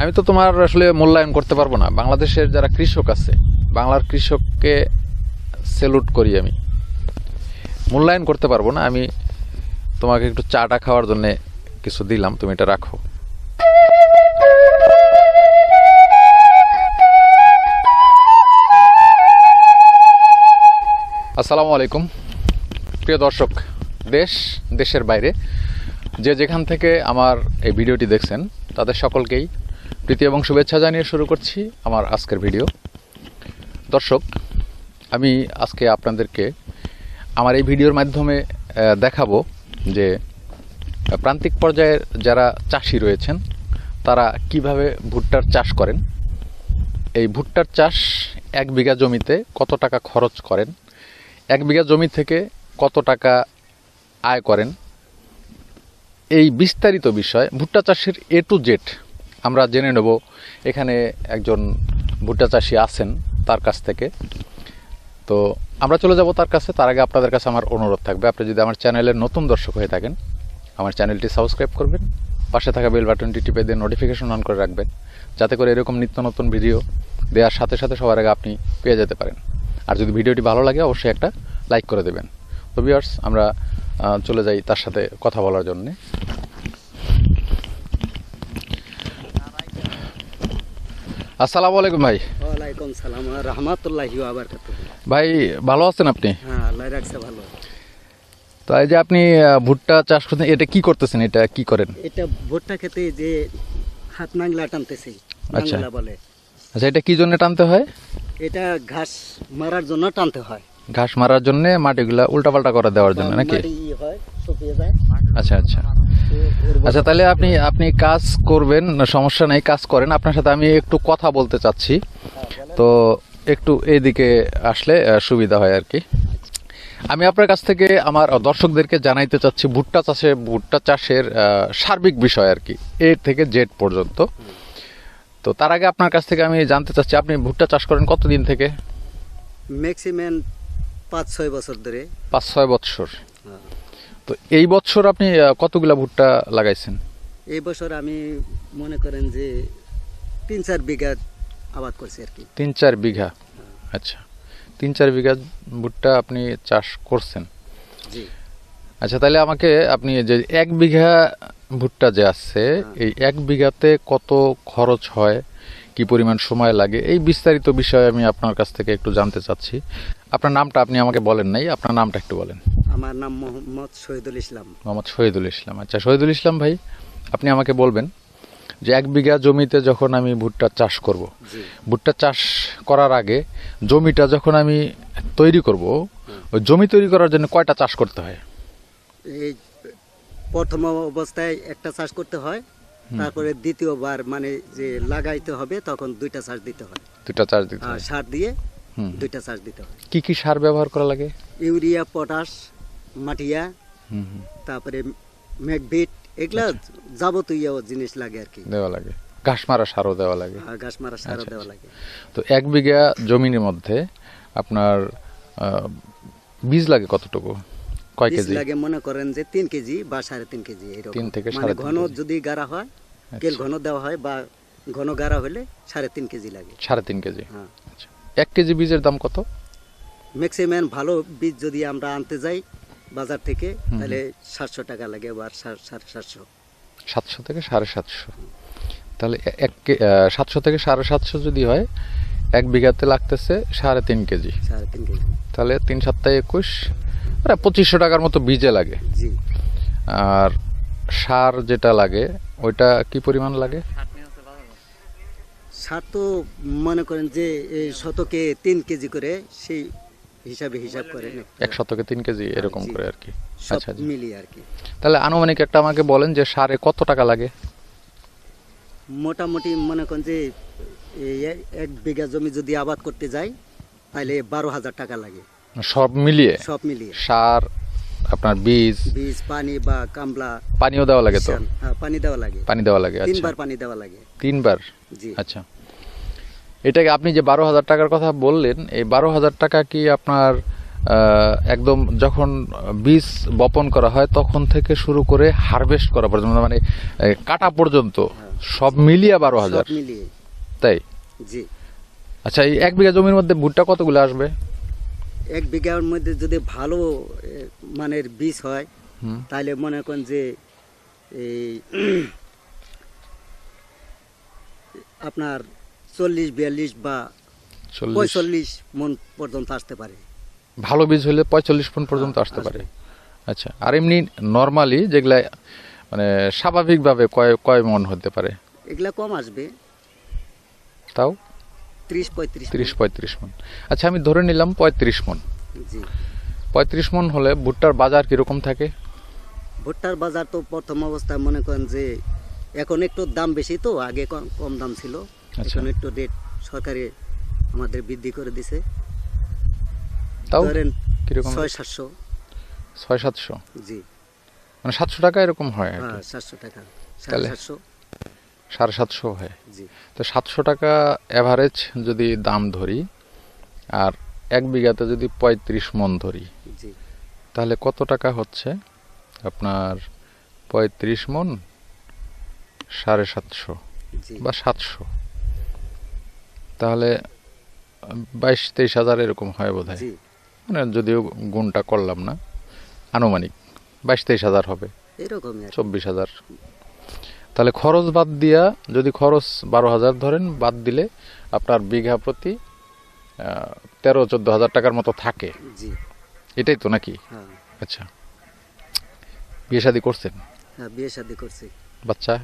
আমি তো তোমার আসলে মূল্যায়ন করতে পারব না। বাংলাদেশের যারা কৃষক আছে, বাংলার কৃষককে সেলুট করি আমি। মূল্যায়ন করতে পারব না, আমি তোমাকে একটু চাটা খাওয়ার জন্য কিছু দিলাম, তুমি এটা রাখো। আসসালামু আলাইকুম। প্রিয় দর্শক, দেশ, দেশের বাইরে, যে যেখান থেকে আমার এই ভিডিওটি দেখছেন, তাদের সকলকেই প্রীতি এবং শুভেচ্ছা জানিয়ে শুরু করছি আমার আজকের ভিডিও। দর্শক, আমি আজকে আপনাদেরকে আমার এই ভিডিওর মাধ্যমে দেখাবো যে প্রান্তিক পর্যায়ের যারা চাষি রয়েছেন, তারা কীভাবে ভুট্টার চাষ করেন। এই ভুট্টার চাষ এক বিঘা জমিতে কত টাকা খরচ করেন? এক বিঘা জমি থেকে কত টাকা আয় করেন? এই বিস্তারিত বিষয় ভুট্টা চাষের এ টু জেড আমরা জেনে নেব এখানে একজন ভুট্টা চাষি আছেন তার কাছ থেকে। তো আমরা চলে যাব তার কাছে। তার আগে আপনাদের কাছে আমার অনুরোধ থাকবে। আপনি যদি আমার চ্যানেলের নতুন দর্শক হয়ে থাকেন, আমার চ্যানেলটি সাবস্ক্রাইব করবেন, পাশে থাকা বেল বাটনটি টিপে দিয়ে নোটিফিকেশন অন করে রাখবেন, যাতে করে এরকম নিত্য নতুন ভিডিও দেওয়ার সাথে সাথে সবার আগে আপনি পেয়ে যেতে পারেন। আর যদি ভিডিওটি ভালো লাগে, অবশ্যই একটা লাইক করে দেবেন। তো ভিউয়ার্স আমরা চলে যাই তার সাথে কথা বলার জন্যে। আসসালামু আলাইকুম ভাই। ওয়ালাইকুম সালাম রহমতুল্লাহি ভাই ভালো আছেন আপনি? হ্যাঁ আল্লাহ রাখছে ভালো। তো এই যে আপনি ভুট্টা চাষ করছেন এটা কি করতেছেন? এটা কি করেন? এটা ভুট্টা খেতে যে হাত নাংলা টানতেছি আচ্ছা। বলে। আচ্ছা এটা কি জন্য টানতে হয়? এটা ঘাস মারার জন্য টানতে হয়। ঘাস মারার জন্য মাটিগুলা উল্টাপাল্টা করে দেওয়ার জন্য নাকি? হয়। যায়। আচ্ছা আচ্ছা। আচ্ছা তাহলে আপনি আপনি কাজ করবেন সমস্যা নেই কাজ করেন। আপনার সাথে আমি একটু কথা বলতে চাচ্ছি। তো একটু এইদিকে আসলে সুবিধা হয় আর কি। আমি আপনার কাছ থেকে আমার দর্শকদেরকে জানাইতে চাচ্ছি ভুট্টা চাষে ভুট্টা চাষের সার্বিক বিষয় আর কি এ থেকে জেড পর্যন্ত। তো তার আগে আপনার কাছ থেকে আমি জানতে চাচ্ছি আপনি ভুট্টা চাষ করেন কতদিন থেকে? ম্যাক্সিমাম পাঁচ ছয় বছর ধরে। পাঁচ ছয় বৎসর। হ্যাঁ। তো এই বছর আপনি কতগুলা ভুট্টা লাগাইছেন? এই বছর আমি মনে করেন যে তিন চার বিঘা আবাদ করছি আর কি। তিন চার বিঘা? আচ্ছা। তিন চার বিঘা ভুট্টা আপনি চাষ করছেন? জি। আচ্ছা তাহলে আমাকে আপনি যে এক বিঘা ভুট্টা যে আছে এই এক বিঘাতে কত খরচ হয়? কি পরিমাণ সময় লাগে? এই বিস্তারিত বিষয়ে আমি আপনার কাছ থেকে একটু জানতে চাচ্ছি। আপনার নামটা আপনি আমাকে বলেন নাই আপনার নামটা একটু বলেন। আমার নাম মোহাম্মদ শহীদুল ইসলাম। মোহাম্মদ শহীদুল ইসলাম। আচ্ছা শহীদুল ইসলাম ভাই আপনি আমাকে বলবেন যে এক বিঘা জমিতে যখন আমি ভুট্টা চাষ করব। ভুট্টা চাষ করার আগে জমিটা যখন আমি তৈরি করব ওই জমি তৈরি করার জন্য কয়টা চাষ করতে হয়? এই প্রথম অবস্থায় একটা চাষ করতে হয় তারপরে দ্বিতীয়বার মানে যে লাগাইতে হবে তখন দুইটা চাষ দিতে হয়। দুটা চাষ দিতে হয়। সার দিয়ে। দুইটা চাষ দিতে হয়। কি কি সার ব্যবহার করা লাগে? ইউরিয়া পটাশ মাটিয়া তারপরে ম্যাগভিট এগুলা যাবতীয় জিনিস লাগে আর কি। দেওয়া লাগে। ঘাস মারা সারও দেওয়া লাগে। আর ঘাস মারা সারও আচ্ছা, দেওয়া লাগে। তো এক বিঘা জমির মধ্যে আপনার বীজ লাগে কতটুকু? কয় কেজি? লাগে মনে করেন যে তিন কেজি বা সাড়ে তিন কেজি এরকম। তিন থেকে মানে সাড়ে ঘন আচ্ছা। যদি গাড়া হয় কেল ঘন দেওয়া হয় বা ঘন গাড়া হলে সাড়ে তিন কেজি লাগে। সাড়ে তিন কেজি। হ্যাঁ। আচ্ছা। এক কেজি বীজের দাম কত? ম্যাক্সিমাম ভালো বীজ যদি আমরা আনতে যাই বাজার থেকে তাহলে সাতশো টাকা লাগে বা সাড়ে সাতশো। সাতশো থেকে সাড়ে সাতশো। তাহলে এক সাতশো থেকে সাড়ে সাতশো যদি হয় এক বিঘাতে লাগতেছে সাড়ে তিন কেজি। সাড়ে তিন কেজি। তাহলে তিন সপ্তাহে একুশ প্রায় পঁচিশশো টাকার মতো বীজে লাগে। জি। আর সার যেটা লাগে ওইটা কি পরিমাণ লাগে? সার তো মনে করেন যে শতকে তিন কেজি করে সেই হিসাবে হিসাব করে এক শতকে তিন কেজি এরকম করে আর কি। আচ্ছা আচ্ছা। মিলিয়ে আর কি। তাহলে আনুমানিক একটা আমাকে বলেন যে সারে কত টাকা লাগে? মোটামুটি মনে করেন যে এক- বিঘা জমি যদি আবাদ করতে যাই তাহলে বারো হাজার টাকা লাগে। সব মিলিয়ে? সব মিলিয়ে। সার আপনার বীজ? বীজ পানি বা কামলা। পানিও দেওয়া লাগে তো? হ্যাঁ, পানি দেওয়া লাগে। পানি দেওয়া লাগে আচ্ছা। তিনবার পানি দেওয়া লাগে। তিনবার? জি। আচ্ছা। এটাকে আপনি যে বারো হাজার টাকার কথা বললেন এই বারো হাজার টাকা কি আপনার একদম যখন বীজ বপন করা হয় তখন থেকে শুরু করে হারভেস্ট করা পর্যন্ত মানে কাটা পর্যন্ত সব মিলিয়ে বারো হাজার। তাই? জি। আচ্ছা এই এক বিঘা জমির মধ্যে ভুট্টা কতগুলো আসবে? এক বিঘার মধ্যে যদি ভালো মানের বীজ হয়। তাহলে মনে করেন যে এই আপনার চল্লিশ বিয়াল্লিশ বা পঁয়তাল্লিশ মন পর্যন্ত আসতে পারে। ভালো বীজ হলে পঁয়তাল্লিশ মন পর্যন্ত হ্যাঁ, আসতে পারে। আচ্ছা আর এমনি নর্মালি যেগুলা মানে স্বাভাবিকভাবে কয় কয় মন হতে পারে? এগুলা কম আসবে। তাও? ত্রিশ পঁয়ত্রিশ তিরিশ পঁয়ত্রিশ মন। আচ্ছা আমি ধরে নিলাম পঁয়ত্রিশ মন। জি। পঁয়ত্রিশ মন হলে ভুট্টার বাজার কীরকম থাকে? ভুট্টার বাজার তো প্রথম অবস্থায় মনে করেন যে এখন একটু দাম বেশি তো আগে কম দাম ছিল। আচ্ছা। একটু রেট সরকারে আমাদের বৃদ্ধি করে দিছে। তাও ধরেন কীরকম ছয় সাতশো। ছয় সাতশো? জি। মানে সাতশো টাকা এরকম হয় আর কি। হ্যাঁ সাতশো টাকা। সাড়ে সাতশো। সাড়ে সাতশো হয়। তো সাতশো টাকা অ্যাভারেজ যদি দাম ধরি আর এক বিঘাতে যদি পঁয়ত্রিশ মন ধরি জি। তাহলে কত টাকা হচ্ছে? আপনার পঁয়ত্রিশ মন সাড়ে সাতশো বা সাতশো। তাহলে বাইশ তেইশ হাজার এরকম হয় বোধ হয় মানে যদিও গুণটা করলাম না আনুমানিক বাইশ তেইশ হাজার হবে। চব্বিশ হাজার। তাহলে খরচ বাদ দিয়া যদি খরচ বারো হাজার ধরেন বাদ দিলে আপনার বিঘা প্রতি তেরো চোদ্দ হাজার টাকার মতো থাকে। এটাই তো নাকি? হ্যাঁ। আচ্ছা। বিয়ে শাদি করছেন? হ্যাঁ বিয়ে শাদি করছি। বাচ্চা?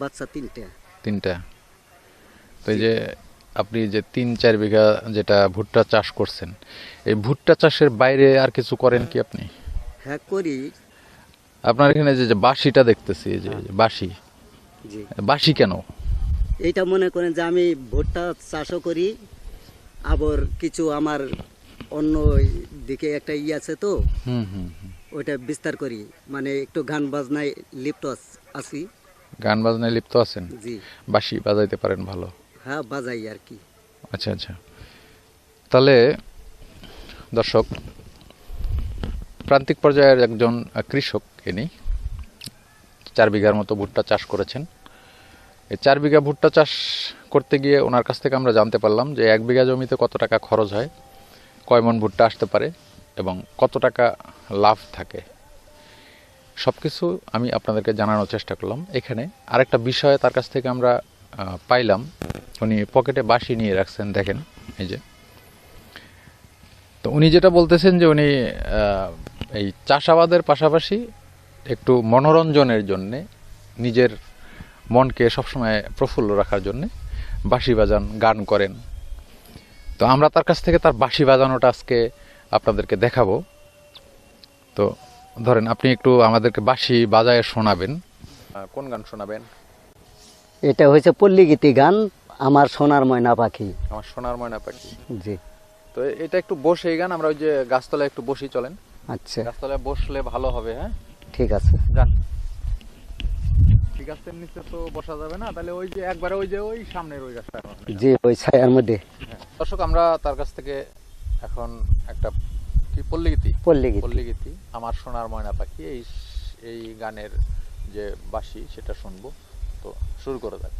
বাচ্চা তিনটা। তিনটা। তো এই যে আপনি যে তিন চার বিঘা যেটা ভুট্টা চাষ করছেন এই ভুট্টা চাষের বাইরে আর কিছু করেন কি আপনি? হ্যাঁ করি। আপনার এখানে যে বাঁশিটা দেখতেছি এই যে বাঁশি। জি। বাঁশি কেন? এইটা মনে করেন যে আমি ভুট্টা চাষও করি আবার কিছু আমার অন্য দিকে একটা ই আছে তো হুম হুম হুম। ওইটা বিস্তার করি। মানে একটু গান বাজনায় লিপ্ত আছি। গান বাজনায় লিপ্ত আছেন? জি। বাঁশি বাজাইতে পারেন ভালো। হ্যাঁ বাজাই আর কি আচ্ছা আচ্ছা। তাহলে, দর্শক, প্রান্তিক পর্যায়ের একজন কৃষক ইনি, চার বিঘার মতো ভুট্টা চাষ করেছেন। এই চার বিঘা ভুট্টা চাষ করতে গিয়ে ওনার কাছ থেকে আমরা জানতে পারলাম যে এক বিঘা জমিতে কত টাকা খরচ হয়, কয় মন ভুট্টা আসতে পারে এবং কত টাকা লাভ থাকে। সব কিছু আমি আপনাদেরকে জানানোর চেষ্টা করলাম। এখানে আরেকটা বিষয় তার কাছ থেকে আমরা পাইলাম। উনি পকেটে বাঁশি নিয়ে রাখছেন, দেখেন, এই যে। তো উনি যেটা বলতেছেন যে উনি এই চাষাবাদের পাশাপাশি একটু মনোরঞ্জনের জন্যে, নিজের মনকে সবসময় প্রফুল্ল রাখার জন্যে বাঁশি বাজান, গান করেন। তো আমরা তার কাছ থেকে তার বাঁশি বাজানোটা আজকে আপনাদেরকে দেখাবো। তো ধরেন, আপনি একটু আমাদেরকে বাঁশি বাজায় শোনাবেন। কোন গান শোনাবেন? এটা হয়েছে পল্লীগীতি গান আমার সোনার ময়না পাখি। আমার সোনার ময়না পাখি। জি। তো এটা একটু বসে এই গান আমরা ওই যে গাছতলায় একটু বসি চলেন। আচ্ছা। গাছতলায় বসলে ভালো হবে হ্যাঁ? ঠিক আছে। যান ঠিক আছে নিচে তো বসা যাবে না তাহলে ওই যে একবারে ওই যে ওই সামনের ওই গাছটা জি ওই ছায়ার মধ্যে। দর্শক আমরা তার কাছ থেকে এখন একটা কি পল্লীগীতি? পল্লীগীতি। পল্লীগীতি আমার সোনার ময়না পাখি এই এই গানের যে বাসি সেটা শুনব। তো শুরু করা দেখ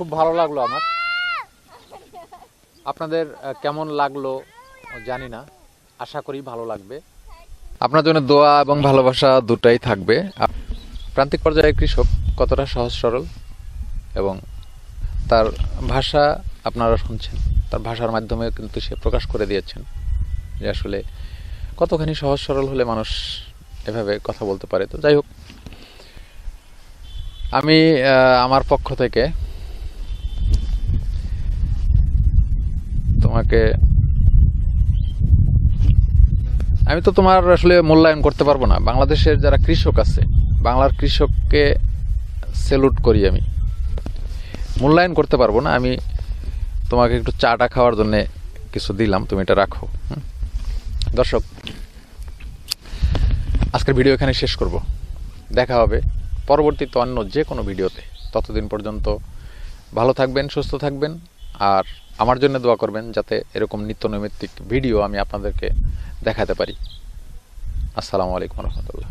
খুব ভালো লাগল আমার। আপনাদের কেমন লাগল জানি না। আশা করি ভালো লাগবে। আপনার জন্য দোয়া এবং ভালোবাসা দুটাই থাকবে। প্রান্তিক পর্যায়ে কৃষক কতটা সহজ সরল এবং তার ভাষা আপনারা শুনছেন, তার ভাষার মাধ্যমে কিন্তু সে প্রকাশ করে দিয়েছেন যে আসলে কতখানি সহজ সরল হলে মানুষ এভাবে কথা বলতে পারে। তো যাই হোক, আমি আমার পক্ষ থেকে তোমাকে আমি তো তোমার আসলে মূল্যায়ন করতে পারব না। বাংলাদেশের যারা কৃষক আছে, বাংলার কৃষককে সেলুট করি আমি। মূল্যায়ন করতে পারব না, আমি তোমাকে একটু চাটা খাওয়ার জন্য কিছু দিলাম, তুমি এটা রাখো। দর্শক, আজকের ভিডিও এখানে শেষ করব। দেখা হবে পরবর্তীতে অন্য যে কোনো ভিডিওতে। ততদিন পর্যন্ত ভালো থাকবেন, সুস্থ থাকবেন। আর আমার জন্য দোয়া করবেন যাতে এরকম নিত্য নৈমিত্তিক ভিডিও আমি আপনাদেরকে দেখাতে পারি। আসসালামু আলাইকুম রহমতুল্লাহ।